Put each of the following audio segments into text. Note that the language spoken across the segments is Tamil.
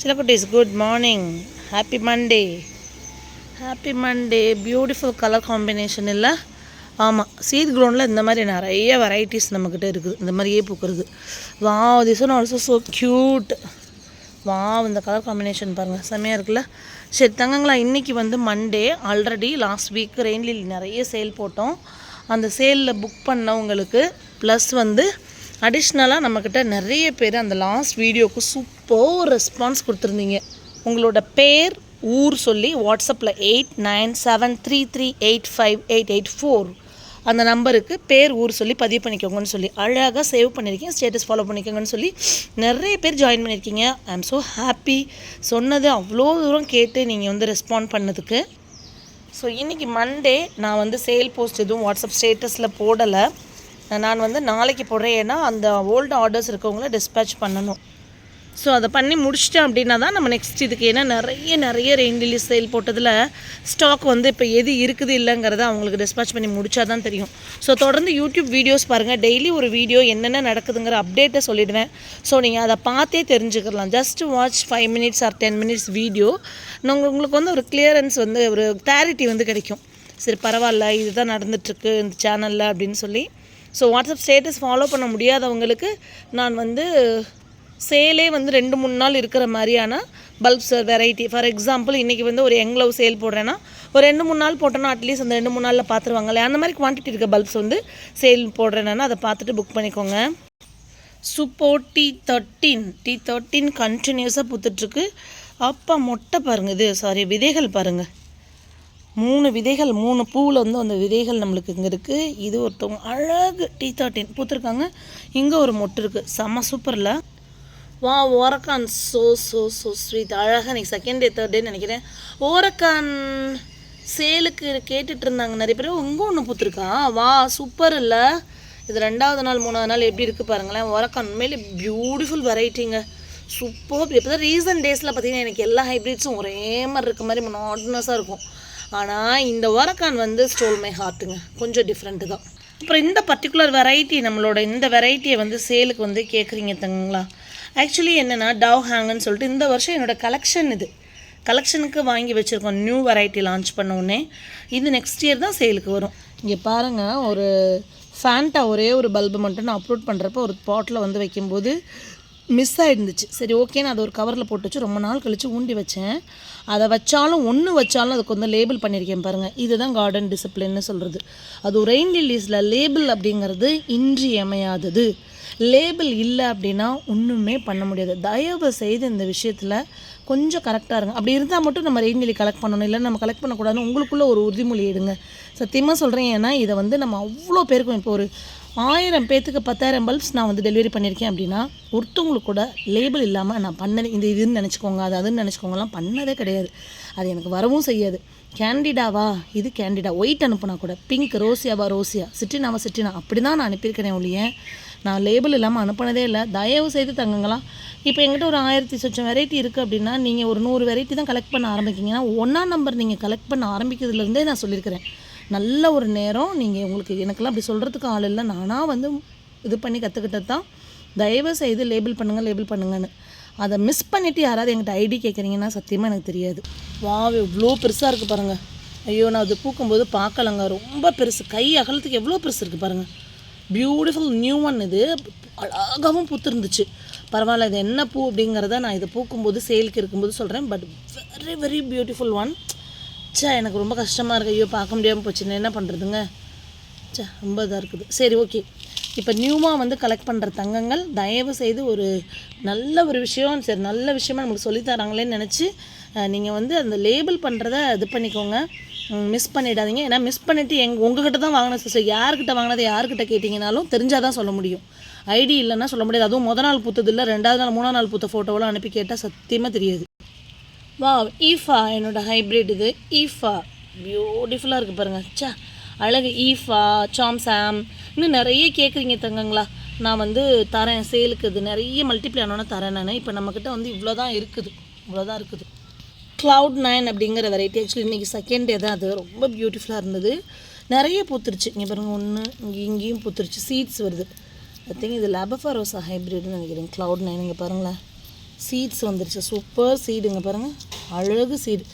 சிலக்குட்டீஸ் good morning happy Monday happy Monday beautiful colour combination இல்லை. ஆமாம் சீட் க்ரௌண்டில் இந்த மாதிரி நிறைய வெரைட்டிஸ் நம்மக்கிட்ட இருக்குது. இந்த மாதிரியே பூக்கிறது. வா this one also so cute வா இந்த கலர் காம்பினேஷன் பாருங்கள் செம்மையாக இருக்குல்ல. சரி தங்கங்களா இன்றைக்கி வந்து மண்டே ஆல்ரெடி லாஸ்ட் வீக் ரெயின்லில் நிறைய சேல் போட்டோம். அந்த சேலில் புக் பண்ணவங்களுக்கு ப்ளஸ் வந்து அடிஷ்னலாக நம்மக்கிட்ட நிறைய பேர் அந்த லாஸ்ட் வீடியோவுக்கு சூப்பர் ரெஸ்பான்ஸ் கொடுத்துருந்தீங்க. உங்களோட பேர் ஊர் சொல்லி வாட்ஸ்அப்பில் eight nine seven three three eight five eight eight four அந்த நம்பருக்கு பேர் ஊர் சொல்லி பதிவு பண்ணிக்கோங்கன்னு சொல்லி அழகாக சேவ் பண்ணியிருக்கேன் ஸ்டேட்டஸ் ஃபாலோ பண்ணிக்கோங்கன்னு சொல்லி நிறைய பேர் ஜாயின் பண்ணியிருக்கீங்க ஐ எம் ஸோ ஹாப்பி சொன்னது அவ்வளோ தூரம் கேட்டு நீங்கள் வந்து ரெஸ்பாண்ட் பண்ணதுக்கு. ஸோ இன்றைக்கி மண்டே நான் வந்து சேல் போஸ்ட் எதுவும் வாட்ஸ்அப் ஸ்டேட்டஸில் போடலை. நான் வந்து நாளைக்கு போடுறேன் ஏன்னா அந்த ஓல்டு ஆர்டர்ஸ் இருக்கவங்கள டிஸ்பேச் பண்ணணும். ஸோ அதை பண்ணி முடிச்சிட்டேன் அப்படின்னா தான் நம்ம நெக்ஸ்ட் இதுக்கு ஏன்னா நிறைய நிறைய ரெயின் ரிலீஸ் சேல் போட்டதில் ஸ்டாக் வந்து இப்போ எது இருக்குது இல்லைங்கிறத அவங்களுக்கு டிஸ்பேச் பண்ணி முடிச்சா தான் தெரியும். ஸோ தொடர்ந்து யூடியூப் வீடியோஸ் பாருங்கள் டெய்லி ஒரு வீடியோ என்னென்ன நடக்குதுங்கிற அப்டேட்டை சொல்லிடுவேன். ஸோ நீங்கள் அதை பார்த்தே தெரிஞ்சுக்கலாம். Just watch five minutes or ten minutes video உங்களுக்கு உங்களுக்கு வந்து ஒரு கிளியரன்ஸ் வந்து ஒரு கிளாரிட்டி வந்து கிடைக்கும். சரி பரவாயில்ல இதுதான் நடந்துட்டுருக்கு இந்த சேனலில் அப்படின்னு சொல்லி. ஸோ வாட்ஸ்அப் ஸ்டேட்டஸ் ஃபாலோ பண்ண முடியாதவங்களுக்கு நான் வந்து சேலே வந்து ரெண்டு மூணு நாள் இருக்கிற மாதிரியான பல்ப்ஸ் வெரைட்டி ஃபார் எக்ஸாம்பிள் இன்றைக்கி வந்து ஒரு யங் லவ் சேல் போடுறேன்னா ஒரு ரெண்டு மூணு நாள் போட்டோன்னா அட்லீஸ்ட் அந்த ரெண்டு மூணு நாளில் பார்த்துருவாங்களே அந்த மாதிரி குவான்டிட்டி இருக்க பல்ப்ஸ் வந்து சேல் போடுறேன்னா அதை பார்த்துட்டு புக் பண்ணிக்கோங்க. சூப்போ டி தேர்ட்டீன் டி தேர்ட்டீன் கண்டினியூஸாக பூத்துட்ருக்கு அப்பா மொட்டை பாருங்கள் இது. சாரி விதைகள் பாருங்கள் மூணு விதைகள் மூணு பூவில் வந்து அந்த விதைகள் நம்மளுக்கு இங்கே இருக்குது இது ஒருத்தவங்க அழகு டி தேர்ட்டின் பூத்துருக்காங்க. இங்கே ஒரு மொட்டு இருக்குது செம்ம சூப்பரில். வா ஓரக்கான். சோ சோ ஸோ ஸ்வீட் அழகாக இன்னைக்கு செகண்ட் டே தேர்ட் டேன்னு நினைக்கிறேன். ஓரக்கான் சேலுக்கு கேட்டுட்டு இருந்தாங்க நிறைய பேர். இங்கே ஒன்று பூத்துருக்கா? வா சூப்பர் இல்லை. இது ரெண்டாவது நாள் மூணாவது நாள் எப்படி இருக்குது பாருங்களேன். ஓரக்கான் உண்மையிலே பியூட்டிஃபுல் வெரைட்டிங்க சூப்பர் இப்போ தான் ரீசன்ட் டேஸில் பார்த்தீங்கன்னா எனக்கு எல்லா ஹைப்ரிட்ஸும் ஒரே மாதிரி இருக்க மாதிரி மொனாட்டனஸாக இருக்கும். ஆனால் இந்த ஓரக்கான் வந்து ஸ்டோல் மை ஹார்ட்டுங்க கொஞ்சம் டிஃப்ரெண்ட்டு தான். அப்புறம் இந்த பர்டிகுலர் வெரைட்டி நம்மளோட இந்த வெரைட்டியை வந்து சேலுக்கு வந்து கேட்குறீங்க தங்களா ஆக்சுவலி என்னென்னா டவ் ஹேங்குன்னு சொல்லிட்டு இந்த வருஷம் என்னோட கலெக்ஷன் இது. கலெக்ஷனுக்கு வாங்கி வச்சுருக்கோம். நியூ வெரைட்டி லான்ச் பண்ணோடனே இது நெக்ஸ்ட் இயர் தான் சேலுக்கு வரும். இங்கே பாருங்கள் ஒரு ஃபேண்ட்டாக ஒரே ஒரு பல்பு மட்டும் நான் அப்லோட் பண்ணுறப்ப ஒரு பாட்டில் வந்து வைக்கும்போது மிஸ் ஆகிருந்துச்சு சரி ஓகே நான் அதை ஒரு கவரில் போட்டு வச்சு ரொம்ப நாள் கழித்து ஊண்டி வச்சேன். அதை வச்சாலும் ஒன்று வச்சாலும் அதுக்கு வந்து லேபிள் பண்ணியிருக்கேன் பாருங்கள் இதுதான் கார்டன் டிசிப்ளின்னு சொல்கிறது அது ரெயின் லில்லீஸில் லேபிள் அப்படிங்கிறது இன்றியமையாதது. லேபிள் இல்லை அப்படின்னா ஒன்றுமே பண்ண முடியாது. தயவு செய்து இந்த விஷயத்தில் கொஞ்சம் கரெக்டாக இருங்க. அப்படி இருந்தால் மட்டும் நம்ம ரெயின் கலெக்ட் பண்ணணும். இல்லை நம்ம கலெக்ட் பண்ணக்கூடாதுன்னு உங்களுக்குள்ளே ஒரு உறுதிமொழி எடுங்க. சத்தியமாக சொல்கிறேன் ஏன்னா இதை வந்து நம்ம அவ்வளோ பேருக்கும் இப்போ ஒரு ஆயிரம் பேத்துக்கு பத்தாயிரம் பல்ப்ஸ் நான் வந்து டெலிவரி பண்ணியிருக்கேன் அப்படின்னா ஒருத்தவங்களுக்கு கூட லேபிள் இல்லாமல் நான் பண்ணது இந்த இதுன்னு நினச்சிக்கோங்க அது அதுன்னு நினச்சிக்கோங்கலாம் பண்ணதே கிடையாது. அது எனக்கு வரவும் செய்யாது. கேண்டிடாவா இது கேண்டிடா ஒயிட் அனுப்புனா கூட பிங்க் ரோசியாவா? ரோசியா. சிட்டினாவா சிட்டினா அப்படி தான் நான் அனுப்பியிருக்கிறேன் ஒழிய நான் லேபிள் இல்லாமல் அனுப்பினதே இல்லை. தயவு செய்து தங்குங்களாம் இப்போ எங்கிட்ட ஒரு ஆயிரத்தி சொச்சம் வெரைட்டி இருக்குது அப்படின்னா நீங்கள் ஒரு நூறு வெரைட்டி தான் கலெக்ட் பண்ண ஆரம்பிக்கிங்கன்னா ஒன்றாம் நம்பர் நீங்கள் கலெக்ட் பண்ண ஆரம்பிக்கிறதுலேருந்தே நான் சொல்லியிருக்கிறேன். நல்ல ஒரு நேரம். நீங்கள் உங்களுக்கு எனக்கெல்லாம் அப்படி சொல்கிறதுக்கு ஆள் இல்லை. நானாக வந்து இது பண்ணி கற்றுக்கிட்டது தான். தயவு செய்து லேபிள் பண்ணுங்கள் லேபிள் பண்ணுங்கன்னு. அதை மிஸ் பண்ணிவிட்டு யாராவது என்கிட்ட ஐடி கேட்குறீங்கன்னா சத்தியமாக எனக்கு தெரியாது. வா இவ்வளோ பெருசாக இருக்குது பாருங்கள் ஐயோ நான் அது பூக்கும்போது பார்க்கலங்க. ரொம்ப பெருசு. கை அகலத்துக்கு எவ்வளோ பெருசு இருக்குது பாருங்கள் பியூட்டிஃபுல் நியூ ஒன் இது. அழகாகவும் பூத்துருந்துச்சு. பரவாயில்ல இது என்ன பூ அப்படிங்கிறத நான் இதை பூக்கும்போது சேலுக்கு இருக்கும்போது சொல்கிறேன் but very very beautiful one ச்சே எனக்கு ரொம்ப கஷ்டமாக இருக்குது ஐயோ பார்க்க முடியாமல் போச்சுன்னு என்ன பண்ணுறதுங்க சே ரொம்ப இதாக இருக்குது. சரி ஓகே. இப்போ நியூவாக வந்து கலெக்ட் பண்ணுற தங்கங்கள் தயவு செய்து ஒரு நல்ல ஒரு விஷயம் சரி நல்ல விஷயமா நமக்கு சொல்லித் தராங்களேன்னு நினச்சி நீங்கள் வந்து அந்த லேபிள் பண்ணுறத இது பண்ணிக்கோங்க. மிஸ் பண்ணிடாதீங்க. ஏன்னா மிஸ் பண்ணிவிட்டு எங் உங்ககிட்ட தான் வாங்கின சிஸ்டர் யார்கிட்ட வாங்கினதை யார்கிட்ட கேட்டிங்கனாலும் தெரிஞ்சால் தான் சொல்ல முடியும். ஐடி இல்லைன்னா சொல்ல முடியாது. அதுவும் முத நாள் பூத்தது இல்லை ரெண்டாவது நாள் மூணாவது நாள் பூத்த ஃபோட்டோவெல்லாம் அனுப்பி கேட்டால் சத்தியமாக தெரியாது. வா ஈஃபா என்னோட ஹைப்ரிட் இது. ஈஃபா பியூட்டிஃபுல்லாக இருக்குது பாருங்கள் சா அழகு. ஈஃபா சாம் சாம் இன்னும் நிறைய கேட்குறீங்க தங்கங்களா. நான் வந்து தரேன். சேலுக்கு இது நிறைய மல்டிப்ளை ஆனோன்னா தரேன் நான். இப்போ நம்மக்கிட்ட வந்து இவ்வளோ தான் இருக்குது. இவ்வளோ தான் இருக்குது. க்ளவுட் நைன் அப்படிங்கிற வெரைட்டி ஆக்சுவலி இன்றைக்கி செகண்ட் டே தான் அது. ரொம்ப பியூட்டிஃபுல்லாக இருந்தது. நிறைய பூத்துருச்சு. இங்கே பாருங்கள் ஒன்று இங்கே இங்கேயும் பூத்துருச்சு. சீட்ஸ் வருது. ஐ திங்க் இது லபஃபரோசா ஹைப்ரிட்னு நினைக்கிறேன். க்ளவுட் நைன் இங்கே பாருங்களேன். சீட்ஸ் வந்துருச்சு. சூப்பர் சீடுங்க பாருங்கள் அழகு சீடு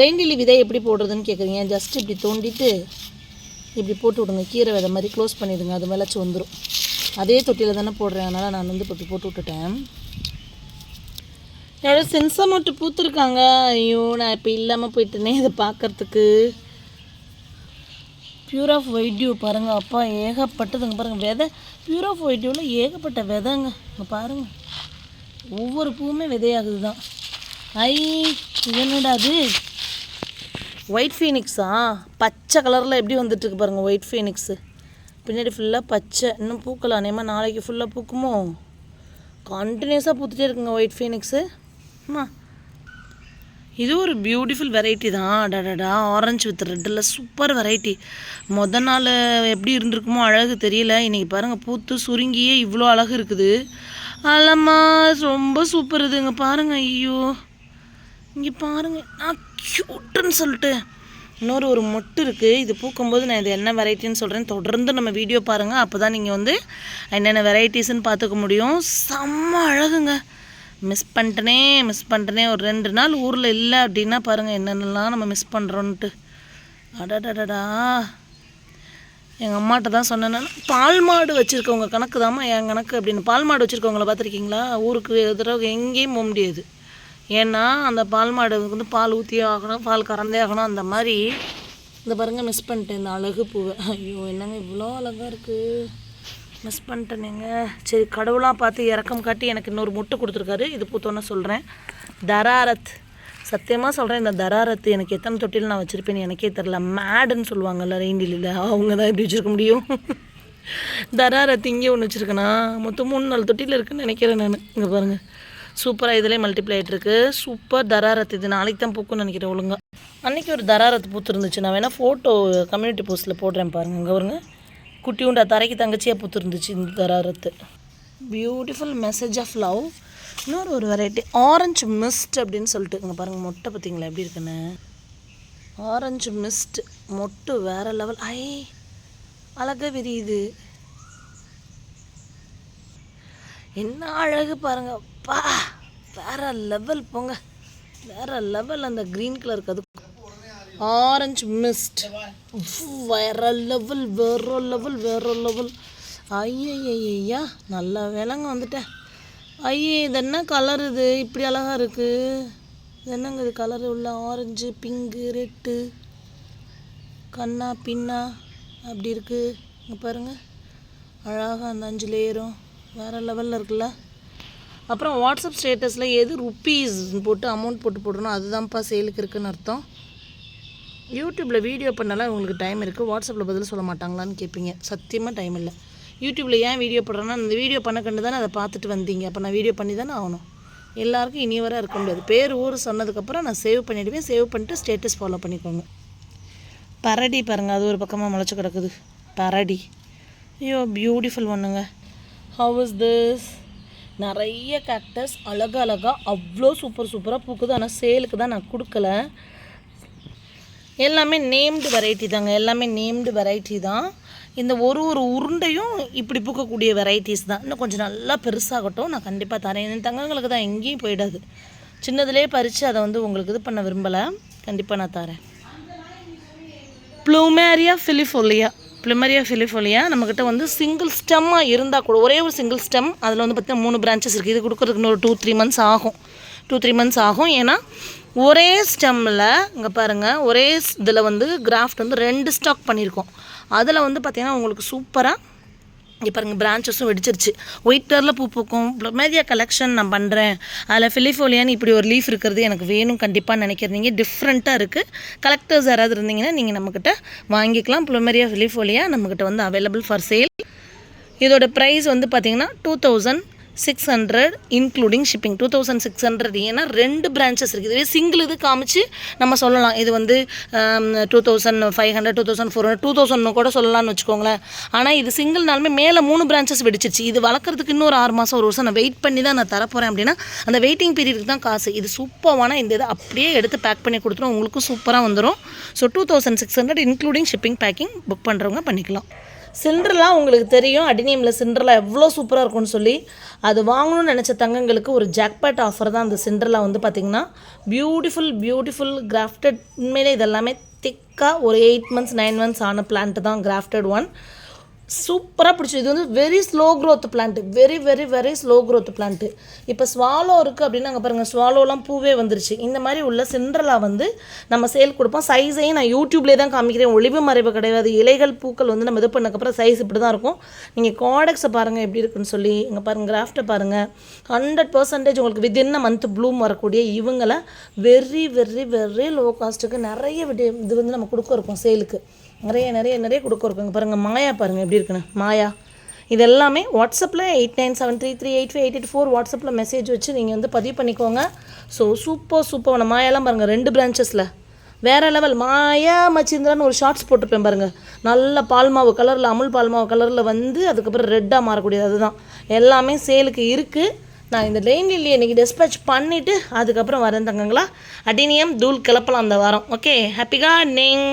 ரெயின்டிலி விதை எப்படி போடுறதுன்னு கேட்குறீங்க ஜஸ்ட் இப்படி தோண்டிட்டு இப்படி போட்டு விடுங்க. கீரை விதை மாதிரி க்ளோஸ் பண்ணிடுங்க. அது மேலே வந்துடும் அதே தொட்டியில் தானே போடுறேன். அதனால் நான் வந்து இப்போ இப்படி போட்டு விட்டுட்டேன். யாரோ சென்சா மட்டும் பூத்துருக்காங்க. ஐயோ நான் இப்போ இல்லாமல் போயிட்டேனே இதை பார்க்குறதுக்கு பியூர் ஆஃப் ஒயிட் டியூ பாருங்கள் அப்பா ஏகப்பட்டதுங்க. பாருங்கள் விதை பியூர் ஆஃப் ஒயிட் டியூவில் ஏகப்பட்ட விதைங்க. இங்கே பாருங்கள் ஒவ்வொரு பூவுமே விதையாகுது தான் ஐ என்னடா அது? ஒயிட் ஃபீனிக்ஸா பச்சை கலரில் எப்படி வந்துட்டுருக்கு பாருங்கள் ஒயிட் ஃபீனிக்ஸு பின்னாடி ஃபுல்லாக பச்சை. இன்னும் பூக்கலாம் அநேகமாக நாளைக்கு ஃபுல்லாக பூக்குமோ? கண்டினியூஸாக பூத்துட்டே இருக்குங்க ஒயிட் ஃபீனிக்ஸு அம்மா. இது ஒரு பியூட்டிஃபுல் வெரைட்டி தான். டடடா ஆரஞ்சு வித் ரெட்டில் சூப்பர் வெரைட்டி மொத நாள் எப்படி இருந்திருக்குமோ அழகு தெரியல. இன்றைக்கி பாருங்கள் பூத்து சுருங்கியே இவ்வளோ அழகு இருக்குது. அல்லம்மா ரொம்ப சூப்பர் இதுங்க. பாருங்கள் ஐயோ. இங்கே பாருங்கள் நான் க்யூட்டுன்னு சொல்லிட்டு. இன்னொரு ஒரு மொட்டு இருக்குது இது பூக்கும்போது நான் இது என்ன வெரைட்டின்னு சொல்கிறேன் தொடர்ந்து நம்ம வீடியோ பாருங்கள் அப்போ தான் நீங்கள் வந்து என்னென்ன வெரைட்டிஸ்ன்னு பார்த்துக்க முடியும். செம்ம அழகுங்க. மிஸ் பண்ணிட்டனே மிஸ் பண்ணிட்டனே ஒரு ரெண்டு நாள் ஊரில் இல்லை அப்படின்னா பாருங்கள் என்னென்னலாம் நம்ம மிஸ் பண்ணுறோன்ட்டு அடடடடா. எங்கள் அம்மாட்ட தான் சொன்னேன் பால் மாடு வச்சுருக்கவங்க கணக்கு தாம்மா என் கணக்கு அப்படின்னு. பால் மாடு வச்சுருக்கவங்கள பார்த்துருக்கீங்களா? ஊருக்கு எதிராக எங்கேயும் போக முடியாது. ஏன்னா அந்த பால் மாடு வந்து பால் ஊற்றியே ஆகணும் பால் கறந்தே ஆகணும் அந்த மாதிரி. இந்த பாருங்க மிஸ் பண்ணிட்டேன் இந்த அழகு பூவை. ஐயோ என்னங்க இவ்வளோ அழகாக இருக்குது மிஸ் பண்ணிட்டேனேங்க. சரி கடவுளாக பார்த்து இறக்கம் காட்டி எனக்கு இன்னொரு முட்டை கொடுத்துருக்காரு. இது பூத்தோன்னே சொல்கிறேன் தராரத். சத்தியமாக சொல்கிறேன் இந்த தராரத் எனக்கு எத்தனை தொட்டியில் நான் வச்சுருப்பேன்னு எனக்கே தெரில மேடுன்னு சொல்லுவாங்கல்ல ரெயின்டிலில். அவங்க தான் இப்படி வச்சுருக்க முடியும். தராரத்து இங்கே ஒன்று வச்சுருக்கேனா? மொத்தம் மூணு நாலு தொட்டியில் இருக்குன்னு நினைக்கிறேன் நான். இங்கே பாருங்கள் சூப்பராக இதிலே மல்டிப்ளை ஆகிட்டுருக்கு சூப்பர் தராரத். இது நாளைக்கு தான் பூக்கும்னு நினைக்கிறேன் ஒழுங்கா. அன்றைக்கி ஒரு தராரத் பூத்து இருந்துச்சு நான் வேணால் ஃபோட்டோ கம்யூனிட்டி போஸ்ட்டில் போடுறேன் பாருங்கள் இங்கே வருங்க குட்டி உண்டா தரைக்கு தங்கச்சியாக பூத்துருந்துச்சு இந்த தராரத்து. பியூட்டிஃபுல் மெசேஜ் ஆஃப் லவ் இன்னொரு ஒரு வெரைட்டி ஆரஞ்சு மிஸ்ட் அப்படின்னு சொல்லிட்டு இங்கே பாருங்கள் மொட்டை பார்த்தீங்களா? எப்படி இருக்குன்னு? ஆரஞ்சு மிஸ்ட் மொட்டு வேறு லெவல் ஐ அழகாக விரியுது. என்ன அழகு பாருங்க. பா வேற லெவல் போங்க. வேற லெவல் அந்த க்ரீன் கலருக்கு அது ஆரஞ்சு மிஸ்ட் வேற லெவல் வேற லெவல் வேற லெவல் ஐயா நல்ல வேலைங்க வந்துட்டேன் ஐயே இது என்ன கலர் இது? இப்படி அழகா இருக்குது இது என்னங்க இது கலர் உள்ள ஆரஞ்சு பிங்கு ரெட்டு கண்ணா பின்னா அப்படி இருக்குது இங்கே பாருங்கள் அழகாக அந்த அஞ்சு லேயரும் வேறு லெவலில் இருக்குல்ல. அப்புறம் வாட்ஸ்அப் ஸ்டேட்டஸில் எது ருப்பீஸ் போட்டு அமௌண்ட் போட்டு போடணும் அதுதான்ப்பா சேலுக்கு இருக்குன்னு அர்த்தம். யூடியூப்பில் வீடியோ பண்ணலாம் உங்களுக்கு டைம் இருக்குது வாட்ஸ்அப்பில் பதில் சொல்ல மாட்டாங்களான்னு கேட்பீங்க சத்தியமாக டைம் இல்லை. யூடியூப்பில் ஏன் வீடியோ போடுறேன்னா அந்த வீடியோ பண்ண கண்டு தானே அதை பார்த்துட்டு வந்தீங்க. அப்போ நான் வீடியோ பண்ணி தானே ஆகணும். எல்லாருக்கும் இனிவராக இருக்க முடியாது. பேர் ஊர் சொன்னதுக்கப்புறம் நான் சேவ் பண்ணிவிடுவேன் சேவ் பண்ணிட்டு ஸ்டேட்டஸ் ஃபாலோ பண்ணிக்கோங்க. பரடி பாருங்கள் அது ஒரு பக்கமாக முளைச்சி கிடக்குது. பரடி. ஐயோ பியூட்டிஃபுல் ஒன்றுங்க ஹவ் இஸ் திஸ் நிறைய கேக்டஸ் அழகாக அழகாக அவ்வளோ சூப்பர் சூப்பராக பூக்குது. ஆனால் சேலுக்கு தான் நான் கொடுக்கல. எல்லாமே நேம்டு வெரைட்டி தாங்க. எல்லாமே நேம்டு வெரைட்டி தான். இந்த ஒரு ஒரு உருண்டையும் இப்படி பூக்கக்கூடிய வெரைட்டிஸ் தான். இன்னும் கொஞ்சம் நல்லா பெருசாகட்டும். நான் கண்டிப்பாக தரேன். என் தங்கங்களுக்கு தான் எங்கேயும் போயிடாது. சின்னதுலேயே பறித்து அதை வந்து உங்களுக்கு இது பண்ண விரும்பலை. கண்டிப்பாக நான் தரேன். ப்ளூமேரியா ஃபிலிஃபோலியா ப்ளூமேரியா ஃபிலிஃபோலியா நம்மக்கிட்ட வந்து சிங்கிள் ஸ்டெம்மாக இருந்தால் கூட ஒரே ஒரு சிங்கிள் ஸ்டெம் அதில் வந்து பார்த்திங்கன்னா மூணு பிரான்ச்சஸ் இருக்குது இது கொடுக்குறதுக்கு இன்னொரு டூ த்ரீ மந்த்ஸ் ஆகும். டூ த்ரீ மந்த்ஸ் ஆகும். ஏன்னா ஒரே ஸ்டெம்மில் இங்கே பாருங்கள் ஒரே இதில் வந்து கிராஃப்ட் வந்து ரெண்டு ஸ்டாக் பண்ணியிருக்கோம். அதில் வந்து பார்த்திங்கன்னா உங்களுக்கு சூப்பராக இங்கே பாருங்கள் பிரான்ச்சஸும் வெடிச்சிருச்சு. ஒயிட் கலரில் பூ பூக்கும். ப்ளமேரியா கலெக்ஷன் நான் பண்ணுறேன் அதில் ஃபிலிஃபோலியான்னு இப்படி ஒரு லீஃப் இருக்கிறது எனக்கு வேணும் கண்டிப்பாக நினைக்கிறீங்க டிஃப்ரெண்ட்டாக இருக்குது கலெக்டர்ஸ் யாராவது இருந்தீங்கன்னா நீங்கள் நம்மக்கிட்ட வாங்கிக்கலாம். ப்ளமேரியா ஃபிலிஃபோலியா நம்மக்கிட்ட வந்து அவைலபிள் ஃபார் சேல் இதோட ப்ரைஸ் வந்து பார்த்தீங்கன்னா two thousand six hundred including shipping two thousand six hundred ஏன்னா ரெண்டு பிரான்ச்சஸ் இருக்குது இதுவே சிங்கிள் இது காமிச்சு நம்ம சொல்லலாம். இது வந்து two thousand five hundred two thousand four hundred two தௌசண்ட்னு கூட சொல்லலாம்னு வச்சுக்கோங்களேன். ஆனால் இது சிங்கிள்னாலுமே மேலே மூணு பிரான்ச்சஸ் வெடிச்சிருச்சு. இது வளர்க்குறதுக்கு இன்னொரு ஆறு மாதம் ஒரு வருஷம் நான் வெயிட் பண்ணி தான் நான் தரப்போகிறேன் அப்படின்னா அந்த வெயிட்டிங் பீரியடுக்கு தான் காசு. இது சூப்பரான இந்த இதை அப்படியே எடுத்து பேக் பண்ணி கொடுத்துரும். உங்களுக்கும் சூப்பராக வந்துடும் so two thousand six hundred including shipping packing book பண்ணுறவங்க பண்ணிக்கலாம். சிண்ட்ரலாம் உங்களுக்கு தெரியும். அடினியமில் சிண்ட்ரலா எவ்வளோ சூப்பராக இருக்கும்னு சொல்லி. அது வாங்கணும்னு நினச்ச தங்கங்களுக்கு ஒரு ஜாக்பேட் ஆஃபர் தான் அந்த சிண்ட்ரலா வந்து பார்த்திங்கன்னா பியூட்டிஃபுல் பியூட்டிஃபுல் கிராஃப்டட் உண்மையிலே இதெல்லாமே திக்காக ஒரு எயிட் மந்த்ஸ் நைன் மந்த்ஸ் ஆன பிளான்ட் தான் கிராஃப்டட் ஒன் சூப்பராக பிடிச்சி இது வந்து very slow growth plant very very very slow growth plant இப்போ ஸ்வாலோ இருக்குது அப்படின்னு அங்கே பாருங்கள் ஸ்வாலோலாம் பூவே வந்துருச்சு. இந்த மாதிரி உள்ள சிண்ட்ரலா வந்து நம்ம சேல் கொடுப்போம். சைஸையும் நான் யூடியூப்லேயே தான் காமிக்கிறேன். ஒளிவு மறைவு கிடையாது. இலைகள் பூக்கள் வந்து நம்ம இது பண்ணக்கப்புறம் சைஸ் இப்படி தான் இருக்கும். நீங்கள் காடக்ஸை பாருங்கள் எப்படி இருக்குன்னு சொல்லி இங்கே பாருங்கள் கிராஃப்ட்டை பாருங்கள் ஹண்ட்ரட் பர்சன்டேஜ் உங்களுக்கு வித்தின் மந்த் ப்ளூம் வரக்கூடிய இவங்களை வெரி வெரி வெரி லோ காஸ்ட்டுக்கு நிறைய விட இது வந்து நம்ம கொடுக்க இருக்கோம் சேலுக்கு நிறைய நிறைய நிறைய கொடுக்க பாருங்கள் மாயா பாருங்கள் எப்படி இருக்குன்னு. மாயா. இது எல்லாமே வாட்ஸ்அப்பில் eight nine seven three three eight five eight eight four வாட்ஸ்அப்பில் மெசேஜ் வச்சு நீங்கள் வந்து பதிவு பண்ணிக்கோங்க. ஸோ சூப்பர் சூப்பர் மாயாலாம் பாருங்கள் ரெண்டு பிரான்ச்சஸில் வேறு லெவல் மாயா மச்சிந்திரான்னு ஒரு ஷார்ட்ஸ் போட்டிருப்பேன் பாருங்கள் நல்ல பால்மாவு கலரில் அமுல் பால்மாவு கலரில் வந்து அதுக்கப்புறம் ரெட்டாக மாறக்கூடியது அதுதான். எல்லாமே சேலுக்கு இருக்குது நான் இந்த லைன் இல்லையே இன்றைக்கி டிஸ்பேச் பண்ணிவிட்டு அதுக்கப்புறம் வரேன் தங்கங்களா. அடினியம் தூள் கிளப்பலாம் அந்த வாரம். Okay happy gardening